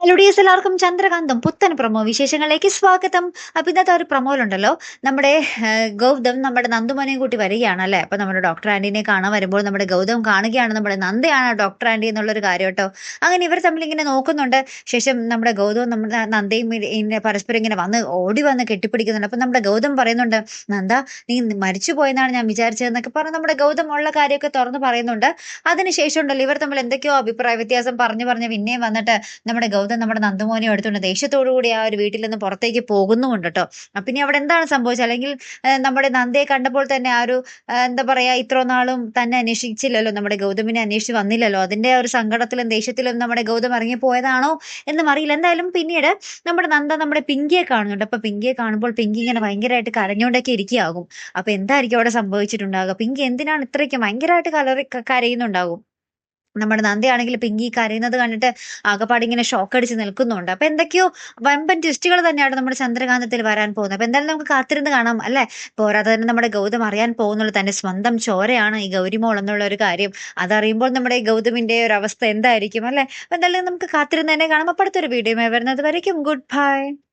Hello D S എല്ലാവർക്കും ചന്ദ്രകാന്തം പുത്തൻ promo വിശേഷങ്ങളിലേക്ക് സ്വാഗതം. അപ്പൊ ഇന്നത്തെ ഒരു പ്രൊമോയിലുണ്ടല്ലോ. നമ്മുടെ ഗൗതം നമ്മുടെ നന്ദുമോനെയും കൂട്ടി വരികയാണ് അല്ലേ അപ്പൊ നമ്മുടെ ഡോക്ടർ ആന്റീനെ കാണാൻ വരുമ്പോൾ നമ്മുടെ ഗൗതം കാണുകയാണ് നമ്മുടെ നന്ദയാണ് ഡോക്ടർ ആന്റി എന്നുള്ളൊരു കാര്യം കേട്ടോ. അങ്ങനെ ഇവർ തമ്മിൽ ഇങ്ങനെ നോക്കുന്നുണ്ട്. ശേഷം നമ്മുടെ ഗൗതവും നമ്മുടെ നന്ദയും ഇങ്ങനെ പരസ്പരം ഇങ്ങനെ വന്ന് ഓടി വന്ന് കെട്ടിപ്പിടിക്കുന്നുണ്ട്. അപ്പൊ നമ്മുടെ ഗൗതം പറയുന്നുണ്ട് നന്ദ നീ മരിച്ചു പോയെന്നാണ് ഞാൻ വിചാരിച്ചതെന്നൊക്കെ പറഞ്ഞ് നമ്മുടെ ഗൗതം ഉള്ള കാര്യമൊക്കെ തുറന്ന് പറയുന്നുണ്ട്. അതിനുശേഷം ഉണ്ടല്ലോ ഇവർ തമ്മിൽ എന്തൊക്കെയോ അഭിപ്രായ വ്യത്യാസം പറഞ്ഞു പറഞ്ഞ് പിന്നെയും വന്നിട്ട് നമ്മുടെ ഗൗതം നമ്മുടെ നന്ദമോനെ എടുത്തുകൊണ്ട് ദേഷ്യത്തോടു കൂടി ആ ഒരു വീട്ടിൽ നിന്ന് പുറത്തേക്ക് പോകുന്നുമുണ്ട് കേട്ടോ. അപ്പൊ ഇനി അവിടെ എന്താണ് സംഭവിച്ചത്? അല്ലെങ്കിൽ നമ്മുടെ നന്ദയെ കണ്ടപ്പോൾ തന്നെ ആ ഒരു എന്താ പറയാ ഇത്ര നാളും തന്നെ അന്വേഷിച്ചില്ലല്ലോ? നമ്മുടെ ഗൗതമിനെ അന്വേഷിച്ച് വന്നില്ലല്ലോ? അതിന്റെ ഒരു സങ്കടത്തിലും ദേഷ്യത്തിലും നമ്മുടെ ഗൗതം ഇറങ്ങിപ്പോയതാണോ എന്നും അറിയില്ല. എന്തായാലും പിന്നീട് നമ്മുടെ നന്ദ നമ്മുടെ പിങ്കിയെ കാണുന്നുണ്ട്. അപ്പൊ പിങ്കിയെ കാണുമ്പോൾ പിങ്കി ഇങ്ങനെ ഭയങ്കരമായിട്ട് കരഞ്ഞുകൊണ്ടൊക്കെ ഇരിക്കുകയാകും. അപ്പൊ എന്തായിരിക്കും അവിടെ സംഭവിച്ചിട്ടുണ്ടാകുക പിങ്കി എന്തിനാണ് ഇത്രയ്ക്ക് ഭയങ്കരമായിട്ട് കലറി കരയുന്നുണ്ടാകും നമ്മുടെ നന്ദയാണെങ്കിൽ പിങ്കി കരയുന്നത് കണ്ടിട്ട് ആകപ്പാട് ഇങ്ങനെ ഷോക്ക് അടിച്ച് നിൽക്കുന്നുണ്ട്. അപ്പൊ എന്തൊക്കെയോ വമ്പൻ ട്വിസ്റ്റുകൾ തന്നെയാണ് നമ്മുടെ ചന്ദ്രകാന്തത്തിൽ വരാൻ പോകുന്നത്. അപ്പൊ എന്തായാലും നമുക്ക് കാത്തിരുന്ന് കാണാം അല്ലെ? പോരാതെ തന്നെ നമ്മുടെ ഗൗതം അറിയാൻ പോകുന്നുള്ളൂ. തന്നെ സ്വന്തം ചോരയാണ് ഈ ഗൗരിമോൾ എന്നുള്ള ഒരു കാര്യം. അതറിയുമ്പോൾ നമ്മുടെ ഗൗതമിന്റെ ഒരു അവസ്ഥ എന്തായിരിക്കും അല്ലെ? അപ്പൊ എന്തായാലും നമുക്ക് കാത്തിരുന്ന് തന്നെ കാണാം. അപ്പൊ അടുത്തൊരു വീഡിയോ വരുന്നത് വരയ്ക്കും. Good bye